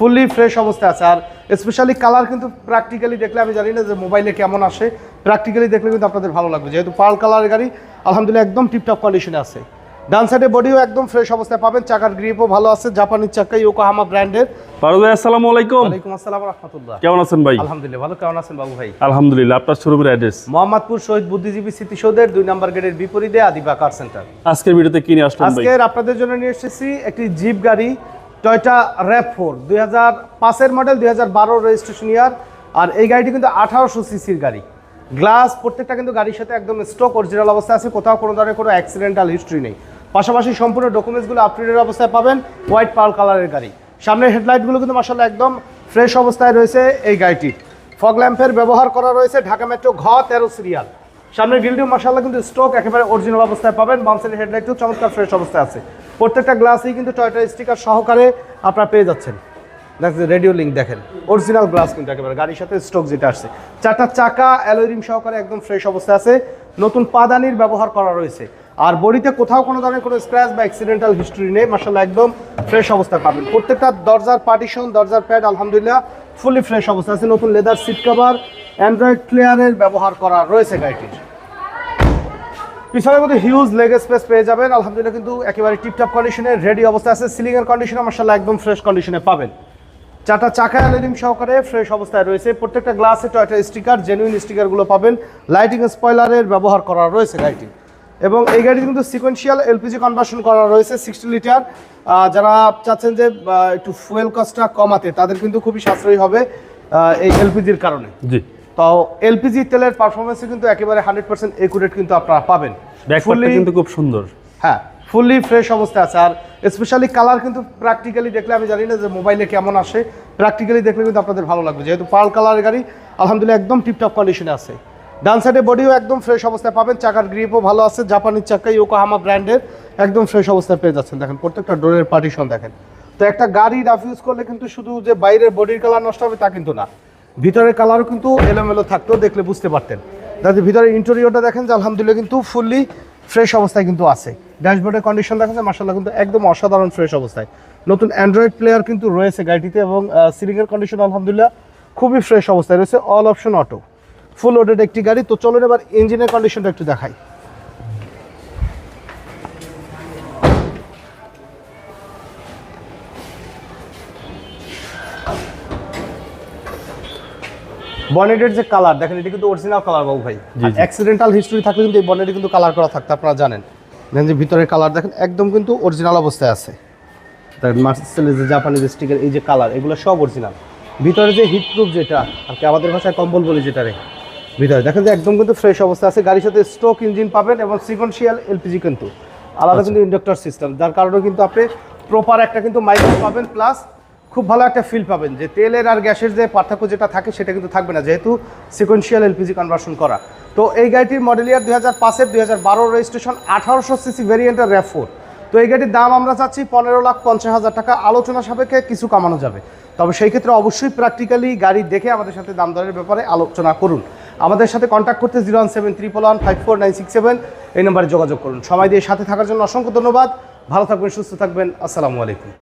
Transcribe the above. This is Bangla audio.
ফুললি ফ্রেশ অবস্থায় আছে। আর স্পেশালি কালার কিন্তু প্র্যাকটিক্যালি দেখলে আমি জানি না যে মোবাইলে কেমন আসে। প্র্যাকটিক্যালি দেখলে কিন্তু আপনাদের ভালো লাগবে। যেহেতু পার্ল কালারের গাড়ি আলহামদুলিল্লাহ একদম টিপটপ কন্ডিশনে আছে। ডান সাইডে বডিও একদম ফ্রেশ অবস্থায় পাবেন। চাকার গ্রিপও ভালো আছে। জাপানির চাকা ইয়োকোহামা ব্র্যান্ডের ফারুক ভাই আসসালামু আলাইকুম। ওয়ালাইকুম আসসালাম রহমতুল্লাহ। কেমন আছেন ভাই? আলহামদুলিল্লাহ ভালো। কেমন আছেন বাবু ভাই? আলহামদুলিল্লাহ আপনার শোরুমের অ্যাড্রেস মোহাম্মদপুর শহীদ বুদ্ধিজীবী স্মৃতিসৌধের দুই নম্বর গেটের বিপরীতে আদিবা কার সেন্টার আজকের ভিডিওতে কি নিয়ে আসলেন ভাই? আজকের আপনাদের জন্য নিয়ে এসেছি একটি জিপ গাড়ি। টয়টা র্যাপ ফোর দুই হাজার পাঁচের মডেল দুই হাজার বারো রেজিস্ট্রেশন ইয়ার আর এই গাড়িটি কিন্তু আঠারোশো সিসির গাড়ি। গ্লাস প্রত্যেকটা কিন্তু গাড়ির সাথে একদম স্টক অরিজিনাল অবস্থায় আছে, কোথাও কোনো ধরনের কোনো অ্যাক্সিডেন্টাল হিস্ট্রি নেই। পাশাপাশি সম্পূর্ণ ডকুমেন্টসগুলো আপটুডেট অবস্থায় পাবেন হোয়াইট পার্ল কালারের গাড়ি। সামনের হেডলাইটগুলো কিন্তু মাসাল্লাহ একদম ফ্রেশ অবস্থায় রয়েছে এই গাড়িটি। ফগ ল্যাম্পের ব্যবহার করা রয়েছে ঢাকা মেট্রো ঘ, তেরো সিরিয়াল সামনের গ্রিলটিও মাসাল্লাহ কিন্তু স্টক একেবারে অরিজিনাল অবস্থায় পাবেন বামসের হেডলাইটও চমৎকার ফ্রেশ অবস্থায় আছে। প্রত্যেকটা গ্লাসই কিন্তু টয়টা স্টিকার সহকারে আপনারা পেয়ে যাচ্ছেন। দেখছেন রেডিও লিঙ্ক দেখেন। অরিজিনাল গ্লাস কিন্তু একেবারে, গাড়ির সাথে স্টক যেটা আসছে। চারটা চাকা অ্যালোরিম সহকারে একদম ফ্রেশ অবস্থায় আছে। নতুন পাদানির ব্যবহার করা রয়েছে। আর বডিতে কোথাও কোনো ধরনের কোনো স্ক্র্যাচ বা অ্যাক্সিডেন্টাল হিস্ট্রি নেই। মাসাল্লাহ একদম ফ্রেশ অবস্থায় পাবেন। প্রত্যেকটা দরজার পার্টিশন দরজার প্যাড আলহামদুলিল্লাহ ফুলি ফ্রেশ অবস্থা আছে। নতুন লেদার সিট কভার অ্যান্ড্রয়েড প্লেয়ারের ব্যবহার করা রয়েছে গাড়িটির। পিছনের মধ্যে হিউজ লেগ স্পেস পেয়ে যাবেন। আলহামদুলিল্লাহ কিন্তু একেবারে টিপটপ কন্ডিশনে রেডি অবস্থা আছে। সিলিং এর কন্ডিশনে মার্শাল্লাহ একদম ফ্রেশ কন্ডিশনে পাবেন। চারটা চাকা অ্যালুমিনিয়াম সহকারে ফ্রেশ অবস্থায় রয়েছে। প্রত্যেকটা গ্লাসে টয়টা স্টিকার জেনুইন স্টিকারগুলো পাবেন। লাইটিং স্পয়লারের ব্যবহার করা রয়েছে গাড়িটি। এবং এই গাড়িটি কিন্তু সিকোয়েন্সিয়াল এলপিজি কনভার্সন করা রয়েছে সিক্সটি লিটার যারা চাচ্ছেন যে একটু ফুয়েল কস্টটা কমাতে, তাদের কিন্তু খুবই সাশ্রয়ী হবে এই এলপিজির কারণে। জি। তো এলপিজি তেলের পারফরমেন্সে কিন্তু একেবারে হান্ড্রেড পার্সেন্ট একুরেট কিন্তু আপনারা পাবেন। কিন্তু খুব সুন্দর। হ্যাঁ ফুললি ফ্রেশ অবস্থায় আছে। আর স্পেশালি কালার কিন্তু প্র্যাকটিক্যালি দেখলে আমি জানি না যে মোবাইলে কেমন আসে। প্র্যাকটিক্যালি দেখলে কিন্তু আপনাদের ভালো লাগবে। যেহেতু পার্ল কালারের গাড়ি আলহামদুলিল্লাহ একদম টিপটপ কন্ডিশনে আছে। ডান সাইডে বডিও একদম ফ্রেশ অবস্থায় পাবেন। চাকার গ্রিপও ভালো আছে। জাপানির চাকা ইয়োকোহামা ব্র্যান্ডের একদম ফ্রেশ অবস্থায় পেয়ে যাচ্ছেন। দেখেন প্রত্যেকটা ডোরের পার্টিশন দেখেন। তো একটা গাড়ি রাফ ইউজ করলে কিন্তু শুধু যে বাইরের বডির কালার নষ্ট হবে তা কিন্তু না। ভিতরের কালারও কিন্তু এলোমেলো থাকতেও দেখলে বুঝতে পারতেন। যাতে ভিতরের ইন্টেরিয়রটা দেখেন যে আলহামদুলিল্লাহ কিন্তু ফুললি ফ্রেশ অবস্থায় কিন্তু আছে। ড্যাশবোর্ডের কন্ডিশন দেখা যায় মার্শাল্লাহ কিন্তু একদম অসাধারণ ফ্রেশ অবস্থায়। নতুন অ্যান্ড্রয়েড প্লেয়ার কিন্তু রয়েছে গাড়িটিতে এবং সিলিংয়ের কন্ডিশন আলহামদুলিল্লাহ খুবই ফ্রেশ অবস্থায় রয়েছে অল অপশন অটো ফুল ওডেড একটি গাড়ি। তো চলুন এবার ইঞ্জিনের কন্ডিশনটা একটু দেখাই। বনেটের যে কালার দেখেন এটা কিন্তু অরিজিনাল কালার বাবু ভাই। অ্যাক্সিডেন্টাল হিস্ট্রি থাকলে কিন্তু এই বনেটে কিন্তু কালার করা থাকতো আপনারা জানেন। দেখেন যে ভিতরের কালার দেখেন একদম কিন্তু অরিজিনাল অবস্থায় আছে। মার্সেলের যে জাপানিজ স্টিকার এই যে কালার এগুলো সব অরিজিনাল ভিতরে যে হিট প্রুফ যেটা আর কি আমাদের ভাষায় কম্বল বলি যেটা রে। ভিতরে দেখেন যে একদম কিন্তু ফ্রেশ অবস্থা আছে। গাড়ির সাথে স্ট্রোক ইঞ্জিন পাবেন এবং সিকোয়েন্সিয়াল এলপিজি কিন্তু। আলাদা কিন্তু ইন্ডাক্টর সিস্টেম যার কারণে কিন্তু আপনি প্রপার একটা কিন্তু মাইলেজ পাবেন প্লাস খুব ভালো একটা ফিল পাবেন যে তেলের আর গ্যাসের যে পার্থক্য যেটা থাকে সেটা কিন্তু থাকবে না, যেহেতু সিকোয়েন্সিয়াল এলপিজি কনভার্সন করা। তো এই গাড়িটির মডেল ইয়ার দুই হাজার পাঁচের দুই হাজার বারো রেজিস্ট্রেশন আঠারোশো সিসি ভেরিয়েন্টের র্যাপ ফোর তো এই গাড়ির দাম আমরা চাচ্ছি পনেরো লাখ পঞ্চাশ হাজার টাকা। আলোচনা সাপেক্ষে কিছু কামানো যাবে। তবে সেই ক্ষেত্রে অবশ্যই প্র্যাকটিক্যালি গাড়ি দেখে আমাদের সাথে দাম দরের ব্যাপারে আলোচনা করুন। আমাদের সাথে কন্ট্যাক্ট করতে zero one seven triple one five four nine six seven এই নম্বরে যোগাযোগ করুন। সময় দিয়ে সাথে থাকার জন্য অসংখ্য ধন্যবাদ। ভালো থাকবেন, সুস্থ থাকবেন। আসসালামু আলাইকুম।